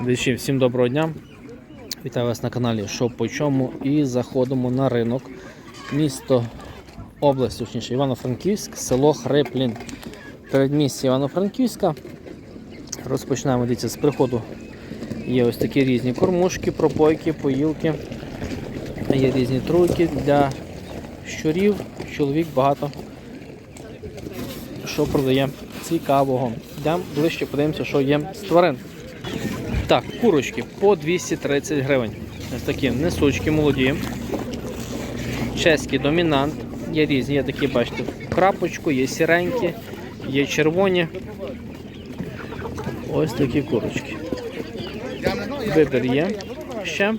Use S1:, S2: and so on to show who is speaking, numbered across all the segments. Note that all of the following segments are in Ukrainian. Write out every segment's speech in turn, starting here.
S1: Глядачі, всім доброго дня. Вітаю вас на каналі Що по чому і заходимо на ринок. Місто, область, точніше, Івано-Франківськ, село Хриплін. Передмістя Івано-Франківська. Розпочинаємо дивіться, з приходу. Є ось такі різні кормушки, пропойки, поїлки. Є різні тройки для щурів. Чоловік багато що продає цікавого. Йдемо ближче, подивимося, що є з тварин. Так, курочки по 230 гривень. Ось такі несучки молоді. Чеський домінант. Є різні, є такі, бачите, крапочку, є сіренькі, є червоні. Ось такі курочки. Вибір є ще.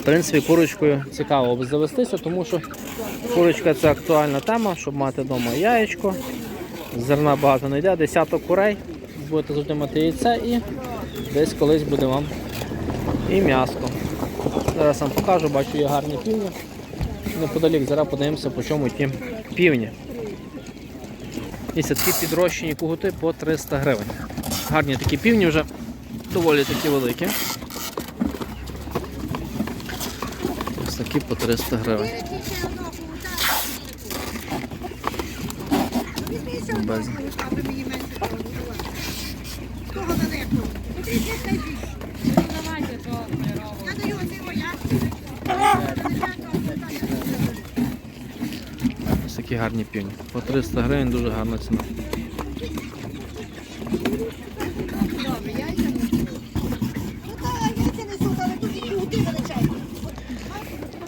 S1: В принципі, курочкою цікаво завестися, тому що курочка це актуальна тема, щоб мати вдома яєчко. Зерна багато не йде, десяток курей, будете завжди мати яйце і десь колись буде вам і м'яско. Зараз вам покажу, бачу, є гарні півні. Неподалік зараз подивимося, по чому ті півні. І такі підрощені кугути по 300 гривень. Гарні такі півні вже доволі такі великі. Ось такі по 300 гривень. Без. Ось такі гарні півні. По 300 гривень дуже гарна ціна.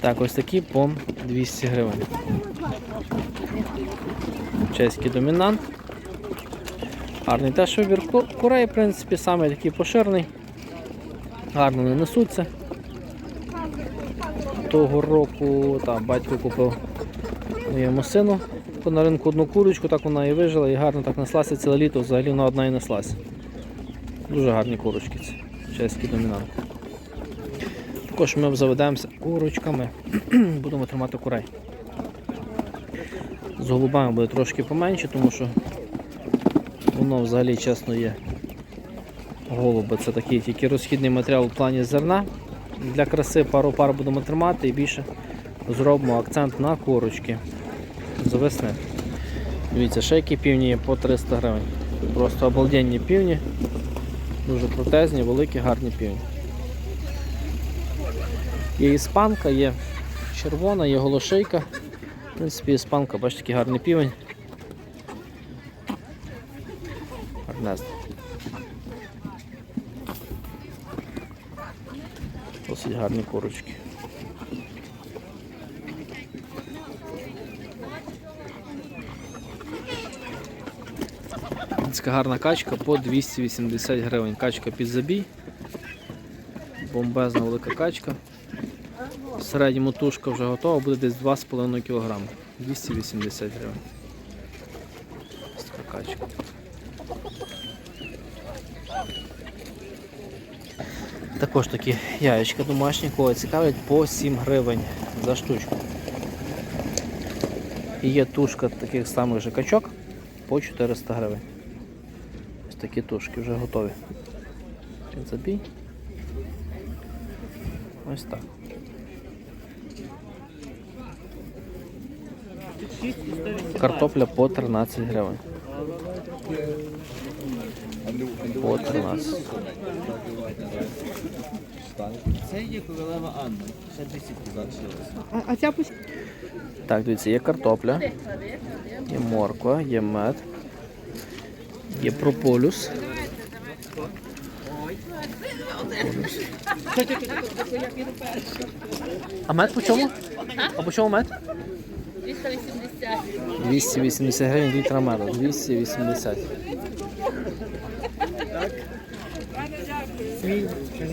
S1: Так, ось такі по 200 гривень. Чеський домінант. Гарний теж вибір курей, в принципі, саме такий поширений. Гарно не несуться. Того року там, батько купив моєму сину на ринку одну курочку, так вона і вижила, і гарно так неслася ціле літо, взагалі вона одна і неслася. Дуже гарні курочки ці, чеський домінант. Також ми заведемося курочками, будемо тримати курей. З голубами буде трошки поменше, тому що воно взагалі чесно є. Голуби це такий тільки розхідний матеріал в плані зерна. Для краси пару пар будемо тримати і більше зробимо акцент на курочки з весни. Дивіться, ще які півні є по 300 гривень. Просто обалденні півні. Дуже крутезні, великі, гарні півні. Є іспанка, є червона, є голошейка. В принципі, іспанка, бачите, такий гарний півень. Гарнезний. Досить гарні курочки. Така гарна качка по 280 гривень. Качка під забій. Бомбезна велика качка. В середньому тушка вже готова, буде десь 2,5 кг. 280 гривень. Ось така качка. Також такі яєчка домашні, кого цікавлять, по 7 гривень за штучку. І є тушка таких самих же качок по 400 гривень. Ось такі тушки вже готові. Забій. Ось так. Картопля по 13 гривень. По 13.
S2: Це є королева Анна. Ще 200 залишилося.
S3: А, а ця пусть
S1: Так, дивіться, є картопля, є морква, є мед, є прополюс. А мед по чому? А по чому мед?
S4: 380.
S1: 280 гривень літра меду. 280.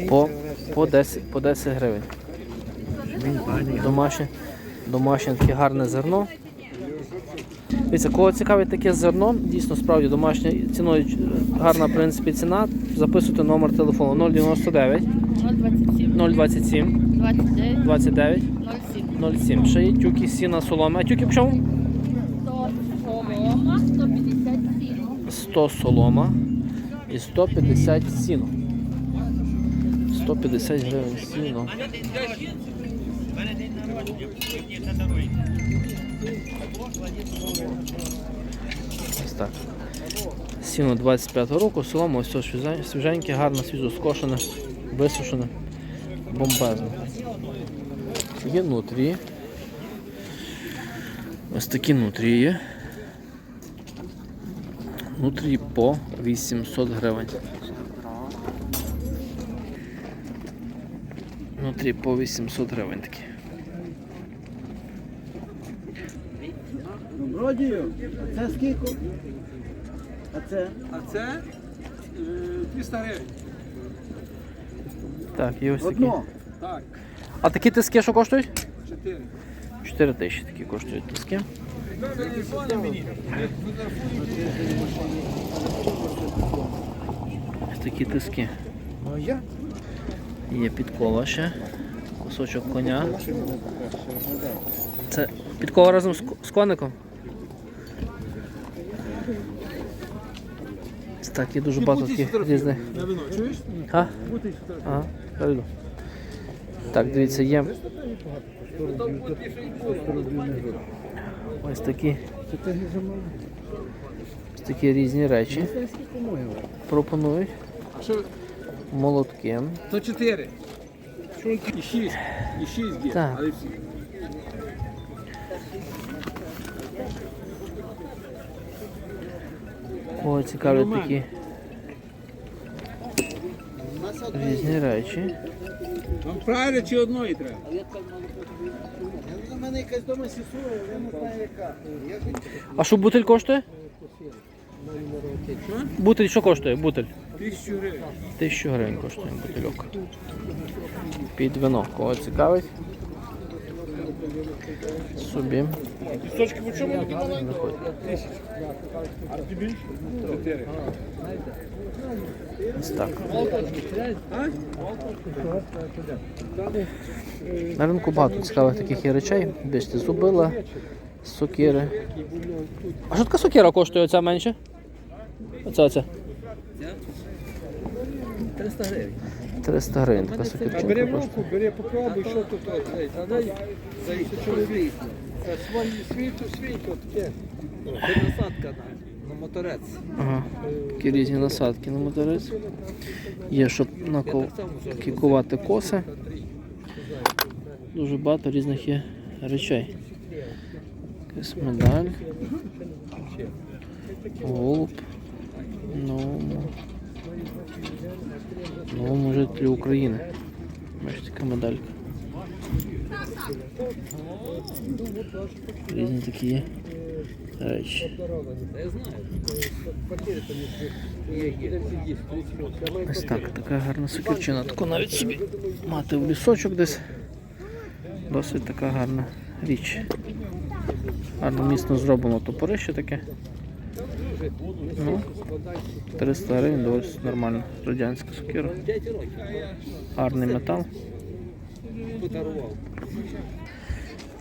S1: По, по, 10, по 10 гривень. Домашнє, домашнє таке гарне зерно. Дивіться, кого цікавить таке зерно, дійсно справді домашнє ціною гарна в принципі ціна. Записуйте номер телефону 099
S4: 027.
S1: 027
S4: 29.
S1: 29
S4: 07.
S1: 07. Ще є тюки сіна соломи. А тюки по чому?
S4: 100 солома, 157.
S1: 100 солома, і 150 сіно. 150 гривень сіно. Ось так. Сіно 25 року, солома ось все свіженьке, гарно, свіжо скошене, висушене, бомбезне. Є нутрії. Ось такі нутрії є. Нутрії по 800 гривень. Нутрі по 800 гривень такі.
S3: Добродію, а це скільки? А це?
S5: А це е, 200 гривень.
S1: Так, є ось такі.
S3: Одно.
S5: Так,
S1: А такі тиски що коштують?
S5: 4.
S1: 4 тисячі такі коштують тиски. Ось такі тиски. Є підкова ще. Кусочок коня. Це підкова разом з, коником. Так, є дуже багато таких різних. А? Ага, перейду. Так, дивіться, є. Ось такі. Ось такі різні речі. Пропонують. Молотки.
S5: То 4. І 6. І 6 є.
S1: Так. О, цікаві такі різні речі.
S5: Вам фраєри чи одної треба?
S3: Мене якась дома сісура, я не знаю яка.
S1: А що бутиль коштує? Бутиль що коштує? Бутиль.
S5: Тисячу гривень.
S1: Тисячу гривень коштує бутильок. Під вино. Кого цікавить? Собі.
S5: Пісточки по чому?
S1: Заходьте.
S5: А тобі? 4.
S1: Ось так. На ринку багато цікавих таких є речей. Бачите, зубила, сокири. А що така сокира коштує оця менше? Оця оця.
S2: 300 гривень.
S1: 300 гривень така
S5: бери
S1: коштує.
S5: руку, бери, попробуй, що тут. от, цей, Та дай, дай, чоловік. Це свої світу, світу, таке.
S2: Це насадка на, на моторець.
S1: Ага. Такі різні насадки на моторець. Є, щоб накол... кікувати коси. Дуже багато різних є речей. Якась медаль. Голуб. Новому. Новому жителю України. Бачите, така медалька. Різні такі є речі. Ось так, така гарна сокірчина. Таку навіть собі мати в лісочок десь. Досить така гарна річ. Гарно міцно зроблено топорище таке. Ну, 300 гривень, доволі нормально. Радянська сокира. Гарний метал.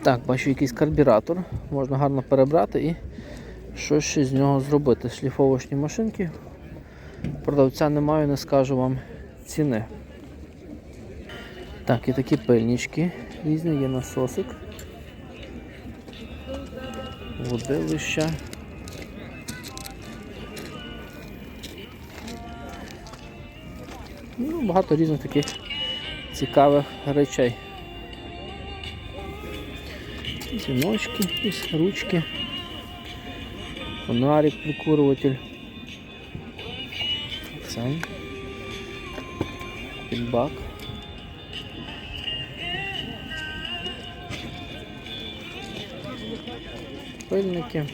S1: Так, бачу якийсь карбюратор. Можна гарно перебрати і щось ще з нього зробити. Шліфовочні машинки. Продавця не маю, не скажу вам ціни. Так, і такі пильнички різні, є насосик. Водилища. Ну, багато різних таких цікавих речей. Дзвіночки, ручки, фонарик, прикурюватель. Цей. Підбак. Пильники.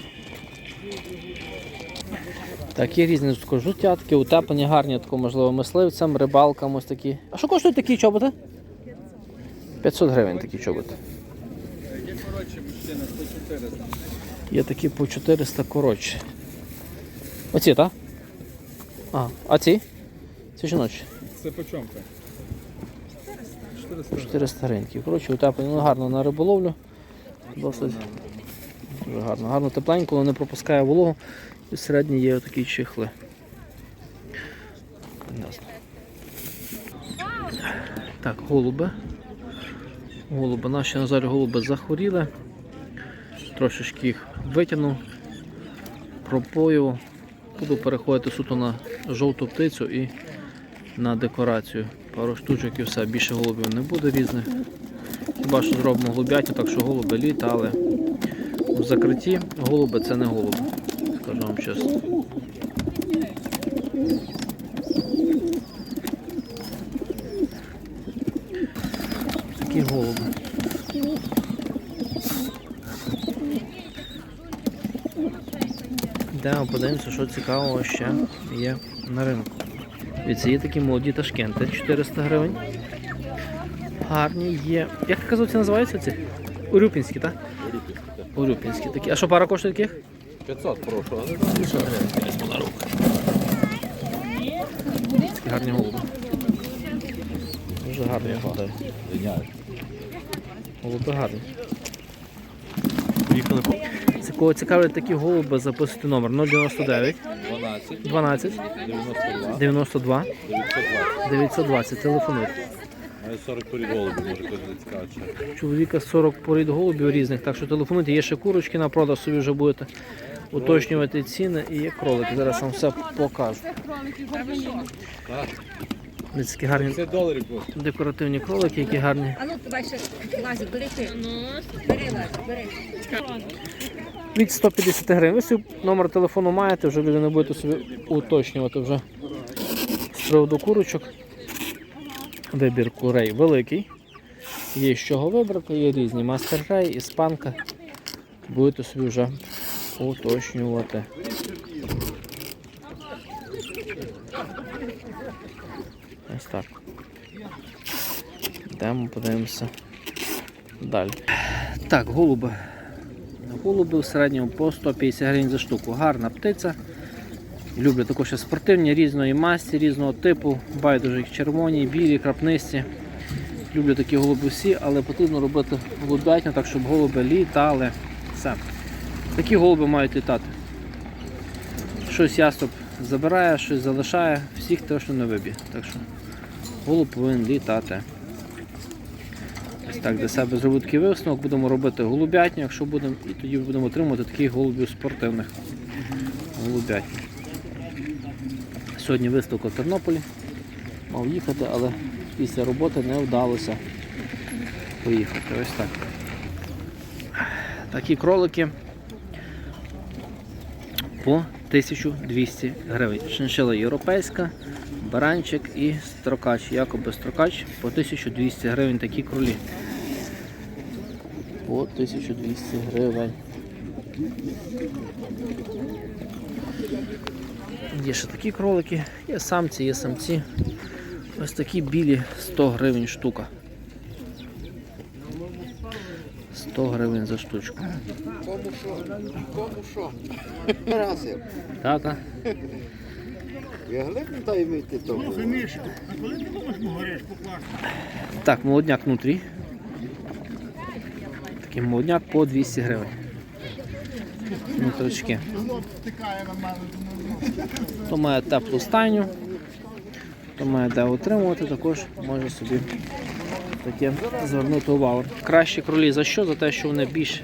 S1: Так, є різні жутятки, утеплені, гарні, тако, можливо, мисливцям, рибалкам ось такі. А що коштують такі чоботи? 500 гривень такі чоботи. Є такі по 400 коротші. Оці, так? А, а ці? Ці жіночі.
S5: Це по чому? 400
S1: 400 гривень. Коротше, утеплені ну, гарно на риболовлю. Досить дуже гарно. Гарно тепленько, не пропускає вологу. Середні є такі чехли. Так, голуби. Голуби. Наші на жаль, голуби захворіли. Трошечки їх витягнув, пропоював. Буду переходити суто на жовту птицю і на декорацію. Пару штучок і все. Більше голубів не буде різних. Хіба що зробимо голубятню, так що голуби літали. В закритті голуби це не голуби. Вам чесно. Такі голуби. Йдемо, подивимося, що цікавого ще є на ринку. Дивіться, є такі молоді ташкенти 400 гривень. Гарні є. Як ти казав, ці називаються ці? Урюпінські, так? Урюпінські такі. А що пара коштує таких?
S5: 500, прошу.
S1: Такі гарні голуби. Дуже гарні голуби. Голуби гарні.
S5: Поїхали по
S1: Це кого цікавлять такі голуби, записуйте номер 099
S5: 12,
S1: 12
S5: 92,
S1: 92
S5: 920.
S1: 920. Телефонуйте.
S5: Має 40 порід голубів, може когось зацікавить.
S1: Чоловіка 40 порід голубів різних, так що телефонуйте, є ще курочки на продаж, собі вже будете уточнювати ціни і є кролики. Зараз вам все покажу. Ось такі гарні
S5: доларів
S1: декоративні кролики, які гарні.
S6: А ну, давай ще лазю, бери ти. Бери, лазю, бери.
S1: Від 150 гривень. Ви номер телефону маєте, вже люди не будете собі уточнювати вже з приводу курочок. Вибір курей великий. Є з чого вибрати, є різні мастер-грей, іспанка. Будете собі вже уточнювати. Ось так. Йдемо, подивимося далі. Так, голуби. Голуби в середньому по 150 гривень за штуку. Гарна птиця. Люблю також спортивні різної масті, різного типу. Байдуже їх червоні, білі, крапнисті. Люблю такі голуби всі, але потрібно робити голубятню, так щоб голуби літали. Все. Такі голуби мають літати. Щось яструб забирає, щось залишає, всіх точно не виб'є. Так що голуб повинен літати. Ось так для себе зробив такий висновок, будемо робити голубятню, якщо будемо, і тоді будемо отримувати таких голубів спортивних. Голубятні. Сьогодні виставка в Тернополі. Мав їхати, але після роботи не вдалося поїхати. Ось так. Такі кролики по 1200 гривень. Шиншила європейська, баранчик і строкач. Якоби строкач по 1200 гривень такі кролі. По 1200 гривень. Є ще такі кролики, є самці, є самці. Ось такі білі 100 гривень штука. 100 гривень за штучку.
S3: Кому що? Кому що? Разів.
S1: Так.
S3: Я глибно дай мити тому.
S1: Так, молодняк внутрі. Такий молодняк по 200 гривень. Внутрички. Хто має теплу стайню, хто має де утримувати, також може собі таке звернути увагу. Кращі кролі за що? За те, що вони більш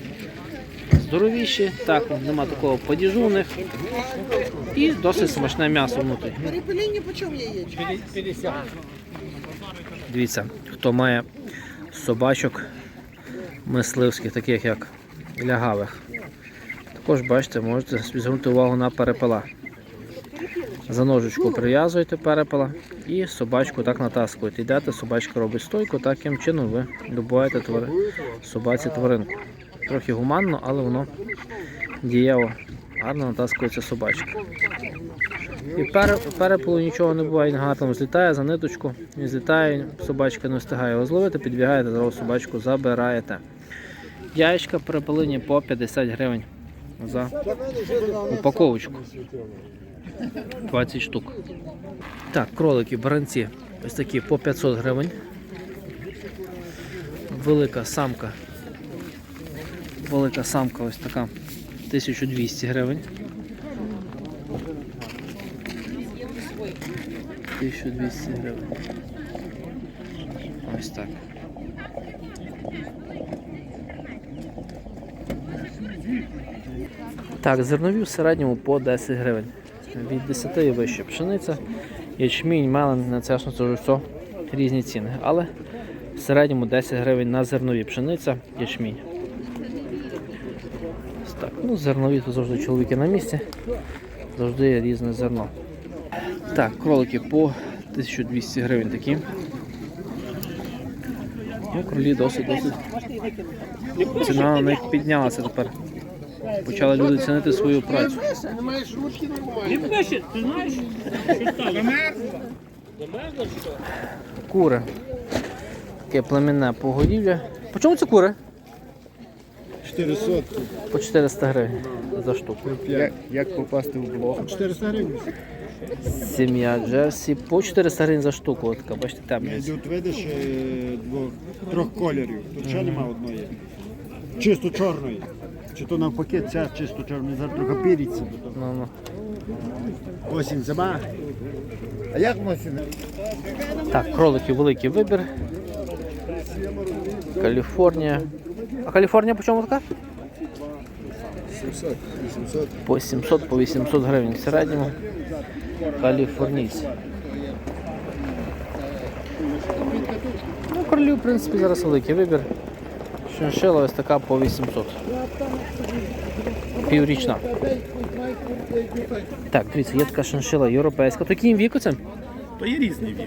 S1: здоровіші, так, нема такого падіжу у них. І досить смачне м'ясо внутрі.
S7: Перепеління по чому яєчко?
S1: Дивіться, хто має собачок мисливських, таких як лягавих. Також бачите, можете звернути увагу на перепела. За ножичку прив'язуєте перепела і собачку так натаскуєте. Йдете, собачка робить стойку, таким чином ви добуваєте твари... собаці тваринку. Трохи гуманно, але воно дієво гарно натаскується собачка. І пере, перепелу нічого не буває, він гарно злітає за ниточку, він злітає, собачка не встигає його зловити, підбігаєте, зразу собачку забираєте. Яєчка перепелині по 50 гривень за упаковочку. 20 штук. Так, кролики, баранці. Ось такі по 500 гривень. Велика самка. Велика самка ось така 1200 гривень. 1200 гривень. Ось так. Так, зернові в середньому по 10 гривень. Від 10 і вище пшениця, ячмінь, мелен, на це все різні ціни. Але в середньому 10 гривень на зернові пшениця, ячмінь. Так. Ну, зернові то завжди чоловіки на місці, завжди є різне зерно. Так, кролики по 1200 гривень такі. Ну, кролі досить досить. Ціна на них піднялася тепер. Почали люди цінити свою працю.
S3: Немає шрутки нормально.
S1: Кури. Таке племінне погодівля. По чому ці кури?
S3: 400.
S1: По 400 гривень за штуку.
S3: Як, як попасти в блог? 400 гривень.
S1: Сім'я Джерсі по 400 гривень за штуку. От така, бачите, темна.
S8: Тут видиш е, двох, трьох кольорів. Тут ще нема одної. Чисто чорної. Чи то навпаки, ця чисто чорна, зараз трохи піріться.
S1: Ну.
S8: Осінь, зима.
S3: А як носити?
S1: Так, кроликів великий вибір. Каліфорнія. А Каліфорнія по чому така?
S3: 700, 800.
S1: По 700, по 800 гривень в середньому. Каліфорнійці. Ну, кролів, в принципі, зараз великий вибір. Шиншила ось така по 800. Піврічна. Так, дивіться, є така шиншила європейська. То який віку це?
S9: То є різний вік.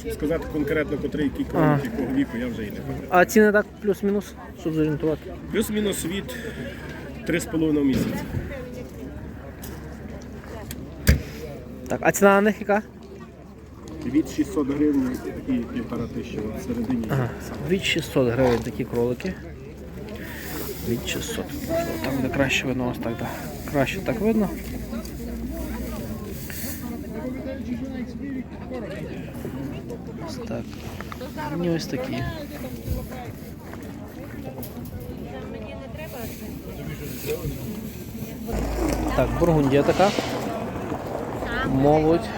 S9: Щоб сказати конкретно, котрий який
S1: Ага.
S9: якого віку, я вже і не пам'ятаю.
S1: А ціни так плюс-мінус, щоб зорієнтувати.
S9: Плюс-мінус від 3,5 місяці.
S1: Так, а ціна на них яка?
S9: Від 600 гривень і півтора тисячі от всередині.
S1: Ага. Від 600 гривень такі кролики. Від 600. Так буде краще видно, ось так, да. Краще так видно. Ось так. Мені ось такі. Так, бургундія така. Молодь.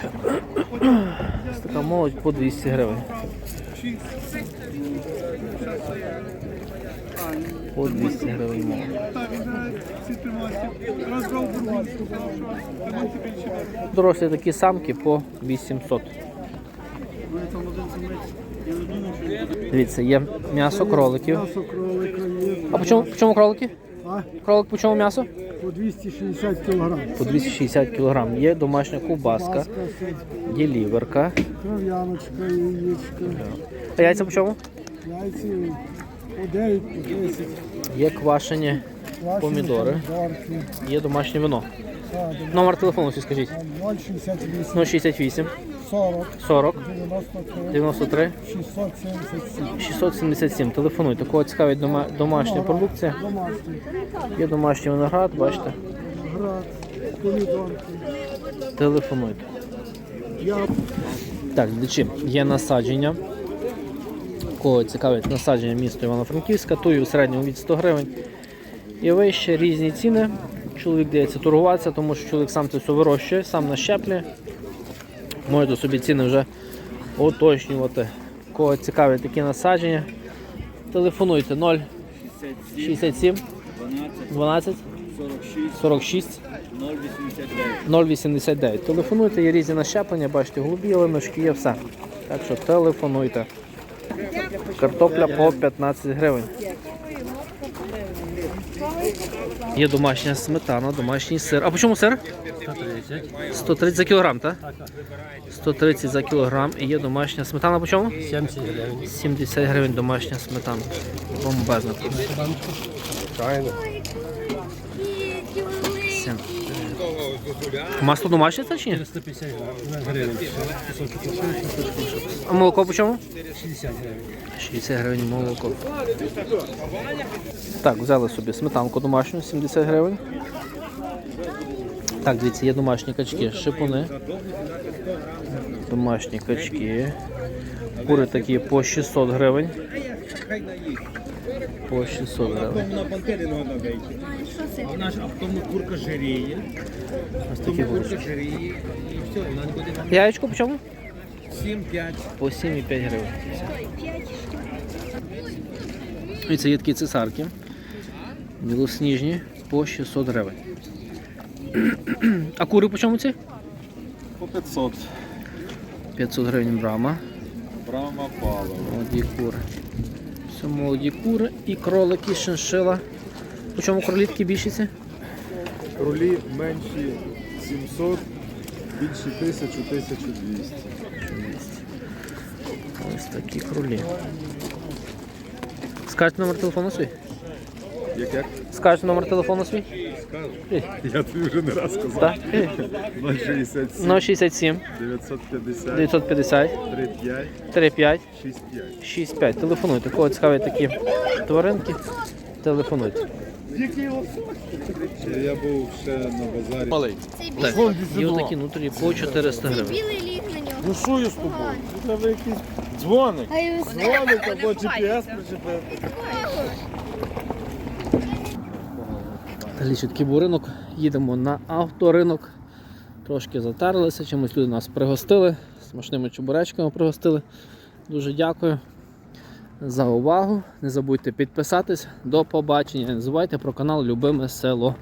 S1: Ось така молодь по 200 гривень. По 200 гривень. Дорослі такі самки по 800. Дивіться, є м'ясо кроликів. А по чому, по чому кролики? Кролик по чому м'ясо?
S8: По 260 кг.
S1: По 260 кг. Є домашня ковбаска, є ліверка.
S8: Кров'яночка, яєчка,
S1: А яйця по чому?
S8: яйці по 9, по 10.
S1: Є квашені помідори, є домашнє вино. Номер телефону всі скажіть.
S8: 068,
S1: 068
S8: 40,
S1: 40
S8: 93,
S1: 93
S8: 677.
S1: 677. Телефонуйте. Кого цікавить дома- домашня продукція.
S8: Домашній,
S1: Є домашній виноград, бачите.
S8: град, помідорки.
S1: Телефонуйте.
S8: Я
S1: Так, глядачі, є насадження. Кого цікавить насадження міста Івано-Франківська, тую в середньому від 100 гривень. І вище різні ціни. Чоловік дається торгуватися, тому що чоловік сам це все вирощує, сам нащеплює. Можете собі ціни вже уточнювати. Кого цікавить такі насадження, телефонуйте 0 67 12 46 089. Телефонуйте, є різні нащеплення, бачите, голубі, линочки, є все. Так що телефонуйте. Картопля по 15 гривень. Є домашня сметана, домашній сир. А по чому сир? 130. 130 за кілограм, так? 130 за кілограм. І є домашня сметана по чому? 70 гривень. 70 гривень домашня сметана. Бомбезна. Сім. Масло домашнє це чи ні?
S5: 150 гривень.
S1: А молоко по чому? 60 гривень. 60 гривень молоко. Так, взяли собі сметанку домашню, 70 гривень. Так, дивіться, є домашні качки, шипуни. Домашні качки. Кури такі по 600 гривень. По 600 гривень.
S2: Вона ж а в курка жиріє, тому жиріє, і все, вона не буде.
S1: Яєчко по чому?
S2: 7-5.
S1: По 7,5 гривень. І це є такі цесарки. Білосніжні по 600 гривень. А кури по чому ці?
S3: По 500.
S1: 500 гривень брама.
S3: Брама палива.
S1: Молоді кури. Це молоді кури і кролики, шиншила. По чому кролітки більшіці?
S3: Рулі менші 700, більші 1000, 1200.
S1: Ось такі кролі. Скажете номер телефону свій?
S3: Як як?
S1: Скажете номер телефону свій?
S3: Скажу. Я тобі вже не раз сказав.
S1: Так. Е.
S3: 067
S1: 067
S3: 950
S1: 950
S3: 35
S1: 35
S3: 65.
S1: 65. Телефонуйте. Кого цікаві такі тваринки, телефонуйте.
S3: Я був ще на базарі. Малий.
S1: Так, і отакі внутрі по 400 гривень.
S4: Білий ліг на нього.
S5: Ну що я з тобою? Треба якийсь дзвоник.
S4: А
S5: Дзвоник або GPS причепити.
S1: Далі такий був ринок. Їдемо на авторинок. Трошки затарлися, чимось люди нас пригостили. Смачними чебуречками пригостили. Дуже дякую за увагу. Не забудьте підписатись. До побачення. Не забувайте про канал Любиме Село.